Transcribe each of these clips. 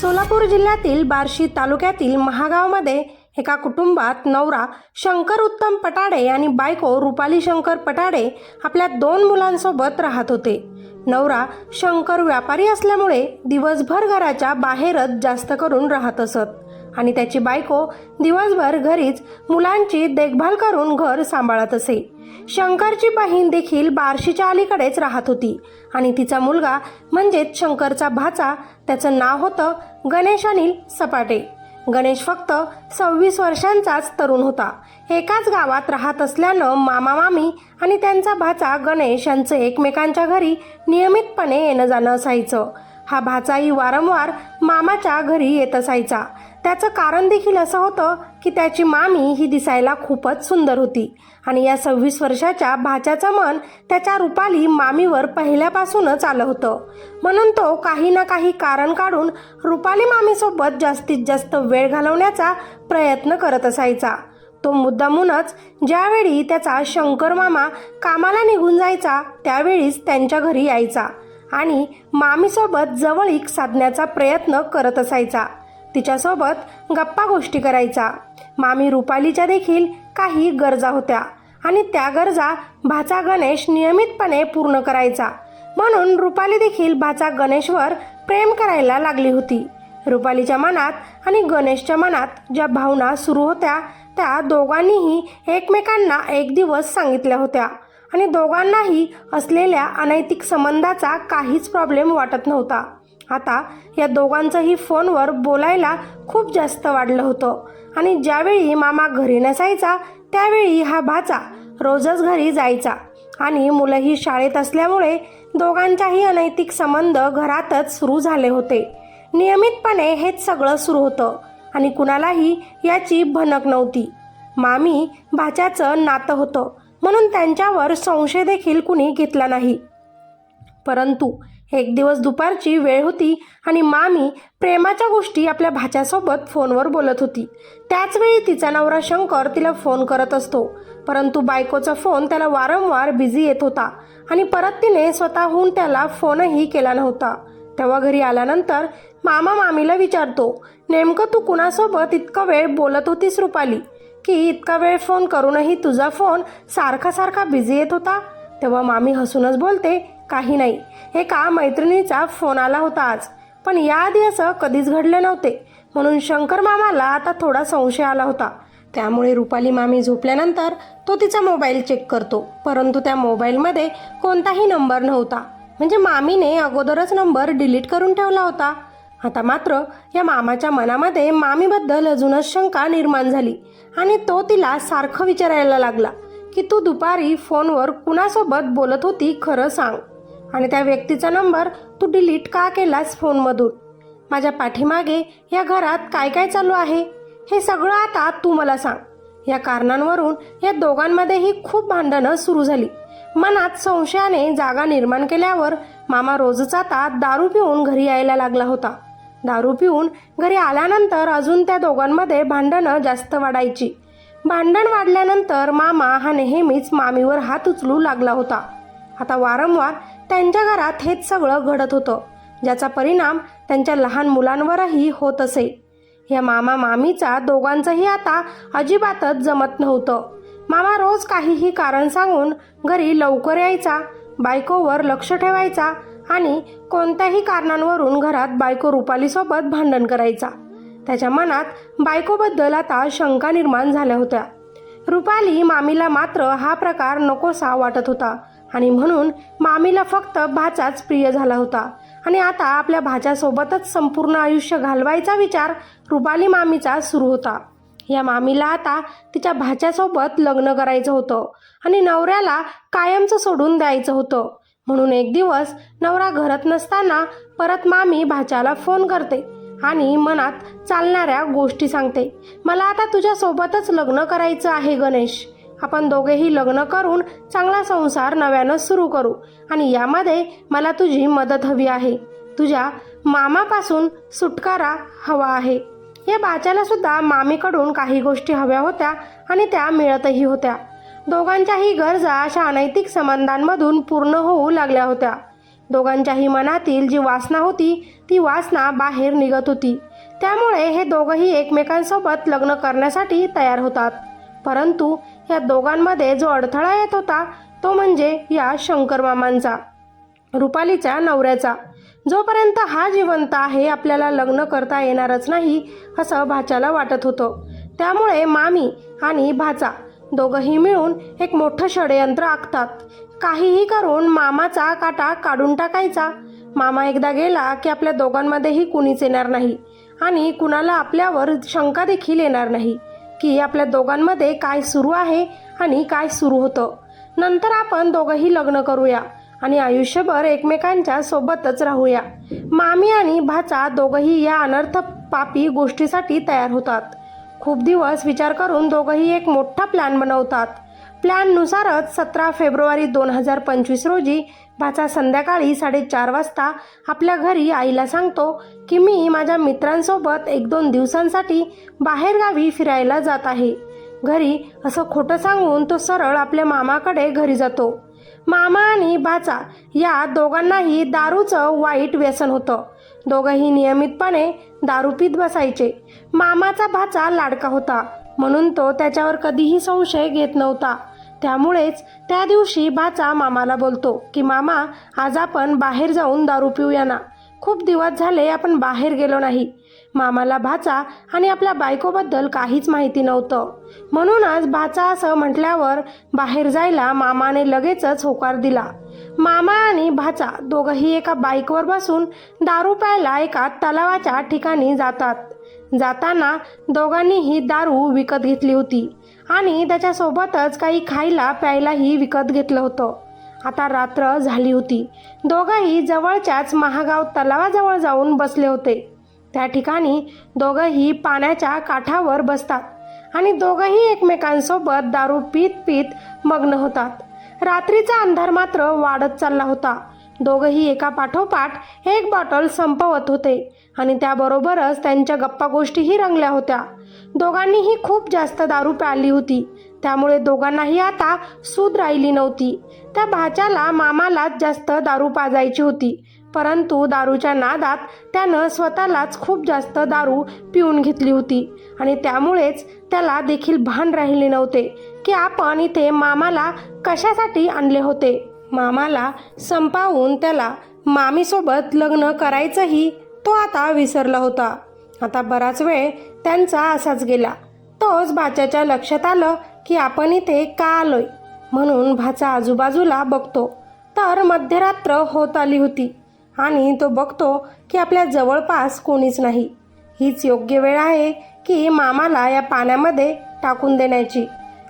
सोलापूर जिल्ह्यातील बार्शी तालुक्यातील महागावमध्ये एका कुटुंबात नवरा शंकर उत्तम पटाडे आणि बायको रुपाली शंकर पटाडे आपल्या दोन मुलांसोबत राहत होते. नवरा शंकर व्यापारी असल्यामुळे दिवसभर घराच्या बाहेरच जास्त करून राहत असत. आणि त्याची बायको दिवसभर घरीच मुलांची देखभाल करून घर सांभाळत असे. शंकरची बहीण देखील बार्शीच्या अलीकडेच राहत होती आणि तिचा मुलगा म्हणजेच शंकरचा भाचा त्याचं नाव होतं गणेश अनिल सपाटे. गणेश फक्त सव्वीस वर्षांचाच तरुण होता. एकाच गावात राहत असल्यानं मामा मामी आणि त्यांचा भाचा गणेश यांचं एकमेकांच्या घरी नियमितपणे येणं जाणं असायचं. हा भाचाही वारंवार मामाच्या घरी येत असायचा. त्याचं कारण देखील असं होतं की त्याची मामी ही दिसायला खूपच सुंदर होती. आणि या सव्वीस वर्षाच्या भाच्याचं मन त्याच्या रुपाली मामीवर पहिल्यापासूनच आलं होतं. म्हणून तो काही ना काही कारण काढून रुपाली मामीसोबत जास्तीत जास्त वेळ घालवण्याचा प्रयत्न करत असायचा. तो मुद्दामूनच ज्यावेळी त्याचा शंकर मामा कामाला निघून जायचा त्यावेळीच त्यांच्या घरी यायचा आणि मामीसोबत जवळीक साधण्याचा प्रयत्न करत असायचा. तिच्यासोबत गप्पा गोष्टी करायचा. मामी रुपालीच्या देखील काही गरजा होत्या आणि त्या गरजा भाचा गणेश नियमितपणे पूर्ण करायचा. म्हणून रुपाली देखील भाचा गणेशवर प्रेम करायला लागली होती. रुपालीच्या मनात आणि गणेशच्या मनात ज्या भावना सुरू होत्या त्या दोघांनीही एकमेकांना एक दिवस सांगितल्या होत्या. आणि दोघांनाही असलेल्या अनैतिक संबंधाचा काहीच प्रॉब्लेम वाटत नव्हता. आता या दोघांचंही फोनवर बोलायला खूप जास्त वाढलं होतं. आणि ज्यावेळी मामा घरी नसायचा त्यावेळी हा भाचा रोजच घरी जायचा. आणि मुलंही शाळेत असल्यामुळे दोघांच्याही अनैतिक संबंध घरातच सुरू झाले होते. नियमितपणे हेच सगळं सुरू होतं. आणि कुणालाही याची भनक नव्हती. मामी भाच्याचं नातं होतं. म्हणून त्यांच्यावर संशय देखील कुणी घेतला नाही. परंतु एक दिवस दुपारची वेळ होती आणि मामी प्रेमाच्या गोष्टी आपल्या भाच्यासोबत फोनवर बोलत होती. त्याचवेळी तिचा नवरा शंकर तिला फोन करत असतो. परंतु बायकोचा फोन त्याला वारंवार बिझी येत होता आणि परत तिने स्वतःहून त्याला फोनही केला नव्हता. तेव्हा घरी आल्यानंतर मामा मामीला विचारतो नेमकं तू कुणासोबत इतका वेळ बोलत होतीस रुपाली? की इतका वेळ फोन करूनही तुझा फोन सारखा सारखा बिझी येत होता? तेव्हा मामी हसूनच बोलते काही नाही. एका मैत्रिणीचा फोन आला होता आज? पण याआधी असं कधीच घडले नव्हते. म्हणून शंकर मामाला आता थोडा संशय आला होता. त्यामुळे रुपाली मामी झोपल्यानंतर तो तिचा मोबाईल चेक करतो. परंतु त्या मोबाईलमध्ये कोणताही नंबर नव्हता. म्हणजे मामीने अगोदरच नंबर डिलीट करून ठेवला होता. आता मात्र या मामाच्या मनामध्ये मामीबद्दल अजूनच शंका निर्माण झाली आणि तो तिला सारखं विचारायला लागला की तू दुपारी फोनवर कुणासोबत बोलत होती खरं सांग. आणि त्या व्यक्तीचा नंबर तू डिलीट का केलास फोनमधून? माझ्या पाठीमागे या घरात काय काय चालू आहे? हे सगळं आता तू मला सांग. या कारणांवरून या दोघांमध्येही खूप भांडणं सुरू झाली. मनात संशयाने जागा निर्माण केल्यावर मामा रोजच आता दारू पिऊन घरी यायला लागला होता. दारू पिऊन घरी आल्यानंतर अजून त्या दोघांमध्ये भांडणं जास्त वाढायची. भांडण वाढल्यानंतर मामा हा नेहमीच मामीवर हात उचलू लागला होता. आता वारंवार त्यांच्या घरात हेच सगळं घडत होतं ज्याचा परिणाम त्यांच्या लहान मुलांवरही होत असे. या मामा मामीचा दोघांचंही आता अजिबातच जमत नव्हतं. मामा रोज काहीही कारण सांगून घरी लवकर यायचा बायकोवर लक्ष ठेवायचा आणि कोणत्याही कारणांवरून घरात बायको रुपालीसोबत भांडण करायचा. त्याच्या मनात बायकोबद्दल आता शंका निर्माण झाल्या होत्या. रुपाली मामीला मात्र हा प्रकार नकोसा वाटत होता. आणि म्हणून मामीला फक्त भाचाच प्रिय झाला होता. आणि आता आपल्या भाच्यासोबतच संपूर्ण आयुष्य घालवायचा विचार रुपाली मामीचा सुरू होता. या मामीला आता तिच्या भाच्यासोबत लग्न करायचं होतं आणि नवऱ्याला कायमचं सोडून द्यायचं होतं. म्हणून एक दिवस नवरा घरात नसताना परत मामी भाच्याला फोन करते आणि मनात चालणाऱ्या गोष्टी सांगते. मला आता तुझ्यासोबतच लग्न करायचं आहे गणेश. आपण दोघेही लग्न करून चांगला संसार नव्यानं सुरू करू. आणि यामध्ये मला तुझी मदत हवी आहे. तुझ्या मामापासून सुटकारा हवा आहे. या बाच्याला सुद्धा मामीकडून काही गोष्टी हव्या होत्या आणि त्या मिळतही होत्या. दोघांच्याही गरजा अशा अनैतिक संबंधांमधून पूर्ण होऊ लागल्या होत्या. दोघांच्याही मनातील जी वासना होती ती वासना बाहेर निघत होती. त्यामुळे हे दोघंही एकमेकांसोबत लग्न करण्यासाठी तयार होतात. परंतु या दोघांमध्ये जो अडथळा येत होता तो म्हणजे या शंकर मामांचा रुपालीच्या नवऱ्याचा. जोपर्यंत हा जिवंत आहे आपल्याला लग्न करता येणारच नाही असं भाच्याला वाटत होतं. त्यामुळे मामी आणि भाचा दोघंही मिळून एक मोठं षडयंत्र आखतात. काहीही करून मामाचा काटा काढून टाकायचा. मामा एकदा गेला की आपल्या दोघांमध्येही कुणीच येणार नाही आणि कुणाला आपल्यावर शंका देखील येणार नाही. की आपल्या दोघांमध्ये काय सुरू आहे आणि काय सुरू होतं. नंतर आपण दोघंही लग्न करूया आणि आयुष्यभर एकमेकांच्या सोबतच राहूया. मामी आणि भाचा दोघंही या अनर्थ पापी गोष्टीसाठी तयार होतात. खूप दिवस विचार करून दोघंही एक मोठा प्लॅन बनवतात. प्लॅननुसारच सतरा फेब्रुवारी दोन हजार पंचवीस रोजी भाचा संध्याकाळी साडेचार वाजता आपल्या घरी आईला सांगतो की मी माझ्या मित्रांसोबत एक दोन दिवसांसाठी बाहेरगावी फिरायला जात आहे. घरी असं खोटं सांगून तो सरळ आपल्या मामाकडे घरी जातो. मामा आणि भाचा या दोघांनाही दारूचं वाईट व्यसन होतं. दोघंही नियमितपणे दारू पीत बसायचे. मामाचा भाचा लाडका होता. म्हणून तो त्याच्यावर कधीही संशय घेत नव्हता. त्यामुळेच त्या दिवशी भाचा मामाला बोलतो की मामा आज आपण बाहेर जाऊन दारू पिऊया ना. खूप दिवस झाले आपण बाहेर गेलो नाही. मामाला भाचा आणि आपल्या बायकोबद्दल काहीच माहिती नव्हतं. म्हणूनच भाचा असं म्हटल्यावर बाहेर जायला मामाने लगेचच होकार दिला. मामा आणि भाचा दोघंही एका बाईकवर बसून दारू प्यायला एका तलावाच्या ठिकाणी जातात. जाताना दोघांनीही दारू विकत घेतली होती. आणि त्याच्यासोबतच काही खायला प्यायलाही विकत घेतलं होतं. आता रात्र झाली होती. दोघंही जवळच्याच महागाव तलावाजवळ जाऊन बसले होते. त्या ठिकाणी दोघंही पाण्याच्या काठावर बसतात आणि दोघंही एकमेकांसोबत दारू पीत पीत मग्न होतात. रात्रीचा अंधार मात्र वाढत चालला होता. दोघंही एका पाठोपाठ एक बॉटल संपवत होते. आणि त्याबरोबरच त्यांच्या गप्पा गोष्टीही रंगल्या होत्या. दोघांनीही खूप जास्त दारू प्याली होती. त्यामुळे दोघांनाही आता सूद राहिली नव्हती. त्या भाच्याला मामालाच जास्त दारू पाजायची होती. परंतु दारूच्या नादात त्यानं स्वतःलाच खूप जास्त दारू पिऊन घेतली होती. आणि त्यामुळेच त्याला देखील भान राहिले नव्हते की आपण इथे मामाला कशासाठी आणले होते? मामाला संपावून त्याला मामीसोबत लग्न करायचंही तो आता विसरला होता. आता बराच वेळ त्यांचा असाच गेला. तोच भाच्याच्या लक्षात आलं की आपण इथे का आलोय? म्हणून भाचा आजूबाजूला बघतो. तर मध्यरात्र होत आली होती आणि तो बघतो की आपल्या जवळपास कोणीच नाही. हीच योग्य वेळ आहे की मामाला या पाण्यामध्ये टाकून देण्याची.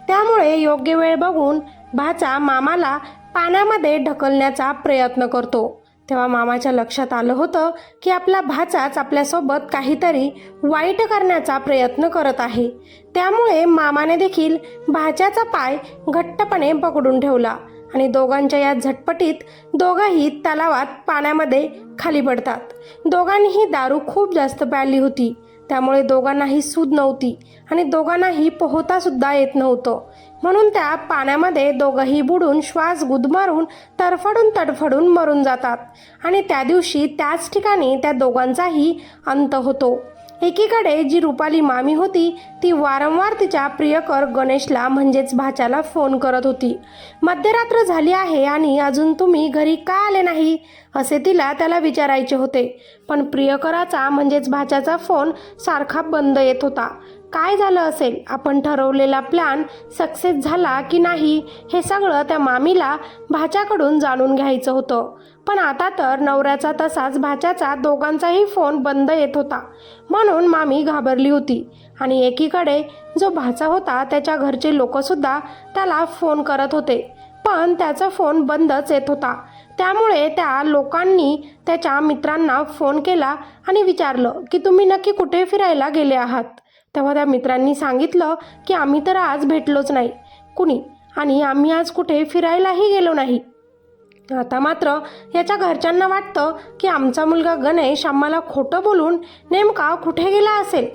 त्यामुळे योग्य वेळ बघून भाचा मामाला पाण्यामध्ये ढकलण्याचा प्रयत्न करतो. तेव्हा मामाच्या लक्षात आलं होतं की आपला भाचाच आपल्यासोबत काहीतरी वाईट करण्याचा प्रयत्न करत आहे. त्यामुळे मामाने देखील भाच्याचा पाय घट्टपणे पकडून ठेवला आणि दोघांच्या या झटपटीत दोघंही तलावात पाण्यामध्ये खाली पडतात. दोघांनीही दारू खूप जास्त प्याली होती. त्यामुळे दोघांनाही सूद नव्हती आणि दोघांनाही पोहतासुद्धा येत नव्हतं. म्हणून त्या पाण्यामध्ये दोघंही बुडून श्वास गुदमारून तडफडून तडफडून मरून जातात. आणि त्या दिवशी त्याच ठिकाणी त्या दोघांचाही अंत होतो. एकीकडे जी रुपाली मामी होती ती वारंवार तिच्या प्रियकर गणेशला म्हणजेच भाच्याला फोन करत होती. मध्यरात्र झाली आहे आणि अजून तुम्ही घरी का आले नाही? असे तिला त्याला विचारायचे होते. पण प्रियकराचा म्हणजेच भाच्याचा फोन सारखा बंद येत होता. काय झालं असेल? आपण ठरवलेला प्लॅन सक्सेस झाला की नाही हे सगळं त्या मामीला भाच्याकडून जाणून घ्यायचं होतं. पण आता तर नवऱ्याचा तसाच भाच्याचा दोघांचाही फोन बंद येत होता. म्हणून मामी घाबरली होती. आणि एकीकडे जो भाचा होता त्याच्या घरचे लोकसुद्धा त्याला फोन करत होते. पण त्याचा फोन बंदच येत होता. त्यामुळे त्या लोकांनी त्याच्या मित्रांना फोन केला आणि विचारलं की तुम्ही नक्की कुठे फिरायला गेले आहात? तेव्हा त्या मित्रांनी सांगितलं की आम्ही तर आज भेटलोच नाही. कुणी? आणि आम्ही आज कुठे फिरायलाही गेलो नाही. आता मात्र याच्या घरच्यांना वाटतं की आमचा मुलगा गणेश आम्हाला खोटं बोलून नेमका कुठे गेला असेल?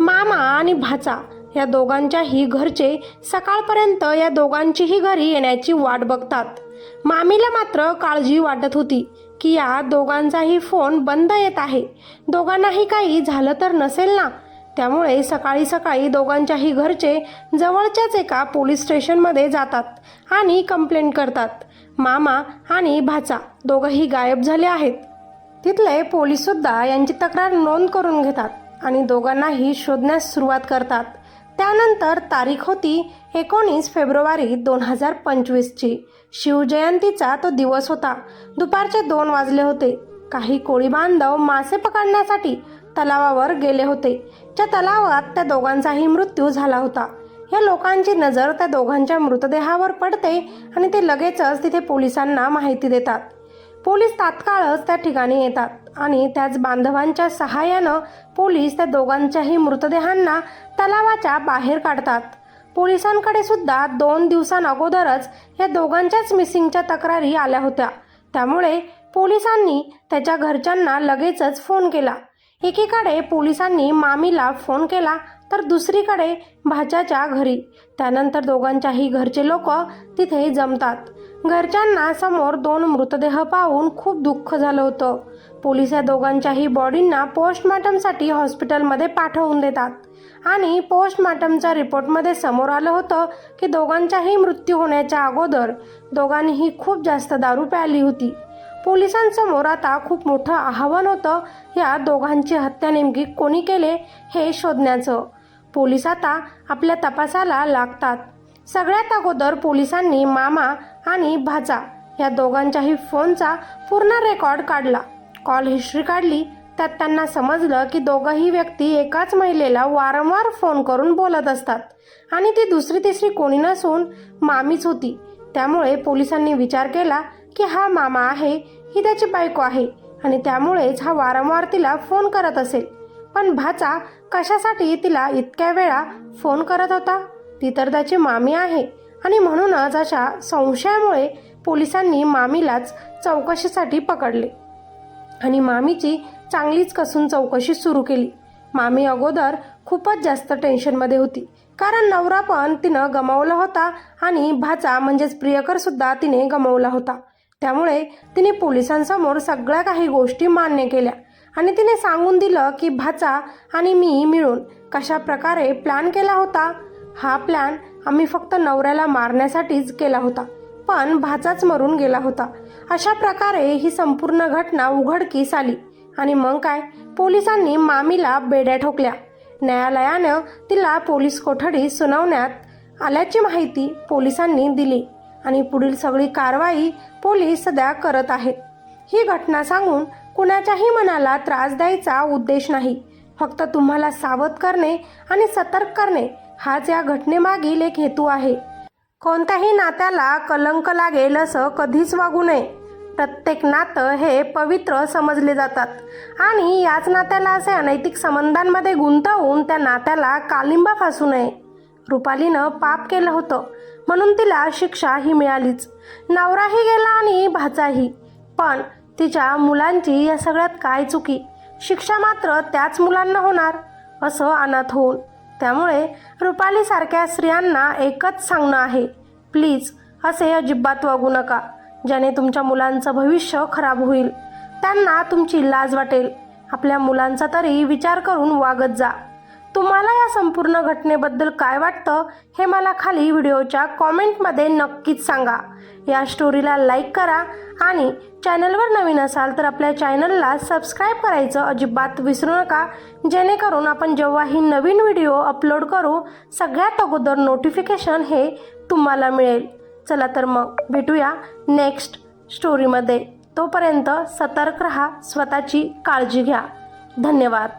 मामा आणि भाचा या दोघांच्याही घरचे सकाळपर्यंत या दोघांचीही घरी येण्याची वाट बघतात. मामीला मात्र काळजी वाटत होती की या दोघांचाही फोन बंद येत आहे. दोघांनाही काही झालं तर नसेल ना? त्यामुळे सकाळी सकाळी दोघांच्याही घरचे जवळच्याच एका पोलीस स्टेशनमध्ये जातात आणि कंप्लेंट करतात. मामा आणि भाचा दोघंही गायब झाले आहेत. तिथले पोलीससुद्धा यांची तक्रार नोंद करून घेतात आणि दोघांनाही शोधण्यास सुरुवात करतात. त्यानंतर तारीख होती एकोणीस फेब्रुवारी दोन हजार पंचवीसची. शिवजयंतीचा तो दिवस होता. दुपारचे दोन वाजले होते. काही कोळी बांधव मासे पकडण्यासाठी तलावावर गेले होते. त्या तलावात त्या दोघांचाही मृत्यू झाला होता. या लोकांची नजर त्या दोघांच्या मृतदेहावर पडते आणि ते लगेचच तिथे पोलिसांना माहिती देतात. पोलीस तात्काळच त्या ठिकाणी येतात आणि त्याच बांधवांच्या सहाय्यानं पोलीस त्या दोघांच्याही मृतदेहांना तलावाच्या बाहेर काढतात. पोलिसांकडे सुद्धा दोन दिवसांअगोदरच या दोघांच्याच मिसिंगच्या तक्रारी आल्या होत्या. त्यामुळे पोलिसांनी त्याच्या घरच्यांना लगेचच फोन केला. एकीकडे पोलिसांनी मामीला फोन केला तर दुसरीकडे भाच्याच्या घरी. त्यानंतर दोघांच्याही घरचे लोक तिथे जमतात. घरच्यांना समोर दोन मृतदेह पाहून खूप दुःख झालं होतं. पोलीस या दोघांच्याही बॉडींना पोस्टमार्टमसाठी हॉस्पिटलमध्ये पाठवून देतात. आणि पोस्टमार्टमच्या रिपोर्टमध्ये समोर आलं होतं की दोघांचाही मृत्यू होण्याच्या अगोदर दोघांनीही खूप जास्त दारू प्याली होती. पोलिसांसमोर आता खूप मोठं आव्हान होतं. या दोघांची हत्या नेमकी कोणी केले हे शोधण्याचं. पोलीस आता आपल्या तपासाला लागतात. सगळ्यात अगोदर पोलिसांनी मामा आणि भाचा या दोघांच्याही फोनचा पूर्ण रेकॉर्ड काढला. कॉल हिस्ट्री काढली त्यात त्यांना समजलं की दोघंही व्यक्ती एकाच महिलेला वारंवार फोन करून बोलत असतात. आणि ती दुसरी तिसरी कोणी नसून मामीच होती. त्यामुळे पोलिसांनी विचार केला की हा मामा आहे ही त्याची बायको आहे आणि त्यामुळेच हा वारंवार तिला फोन करत असेल. पण भाचा कशासाठी तिला इतक्या वेळा फोन करत होता? ती तर त्याची मामी आहे आणि म्हणूनच अशा संशयामुळे पोलिसांनी मामीलाच चौकशीसाठी पकडले. आणि मामीची चांगलीच कसून चौकशी सुरू केली. मामी अगोदर खूपच जास्त टेन्शनमध्ये होती. कारण नवरा पण तिनं गमावला होता आणि भाचा म्हणजेच प्रियकरसुद्धा तिने गमावला होता. त्यामुळे तिने पोलिसांसमोर सगळ्या काही गोष्टी मान्य केल्या. आणि तिने सांगून दिलं की भाचा आणि मी मिळून कशा प्रकारे प्लॅन केला होता हा प्लॅन आम्ही फक्त नवऱ्याला मारण्यासाठीच केला होता. पण भाचाच मरून गेला होता. अशा प्रकारे ही संपूर्ण घटना उघडकीस आली. आणि मग काय? पोलिसांनी मामीला बेड्या ठोकल्या. न्यायालयानं तिला पोलीस कोठडी सुनावण्यात आल्याची माहिती पोलिसांनी दिली. आणि पुढील सगळी कारवाई पोलीस सध्या करत आहेत. ही घटना सांगून कुणाच्याही मनाला त्रास द्यायचा उद्देश नाही. फक्त तुम्हाला सावध करणे आणि सतर्क करणे हाच या घटनेमागील एक हेतू आहे. कोणत्याही नात्याला कलंक लागेल असं कधीच वागू नये. प्रत्येक नातं हे पवित्र समजले जातात आणि याच नात्याला असे अनैतिक संबंधांमध्ये गुंतवून त्या नात्याला कालिंबा फासू नये. रुपालीनं पाप केलं होतं. म्हणून तिला शिक्षा ही मिळालीच. नवराही गेला आणि भाचाही. पण तिच्या मुलांची या सगळ्यात काय चुकी? शिक्षा मात्र त्याच मुलांना होणार असं अनाथ होऊन. त्यामुळे रुपालीसारख्या स्त्रियांना एकच सांगणं आहे प्लीज असे अजिबात वागू नका. ज्याने तुमच्या मुलांचं भविष्य खराब होईल. त्यांना तुमची लाज वाटेल. आपल्या मुलांचा तरी विचार करून वागत जा. तुम्हाला या संपूर्ण घटनेबद्दल काय वाटतं हे मला खाली व्हिडिओच्या कॉमेंटमध्ये नक्कीच सांगा. या स्टोरीला लाईक करा आणि चॅनलवर नवीन असाल तर आपल्या चॅनलला सबस्क्राईब करायचं अजिबात विसरू नका. जेणेकरून आपण जेव्हाही नवीन व्हिडिओ अपलोड करू सगळ्यात अगोदर नोटिफिकेशन हे तुम्हाला मिळेल. चला तर मग भेटूया नेक्स्ट स्टोरीमध्ये. तोपर्यंत सतर्क रहा स्वतःची काळजी घ्या. धन्यवाद.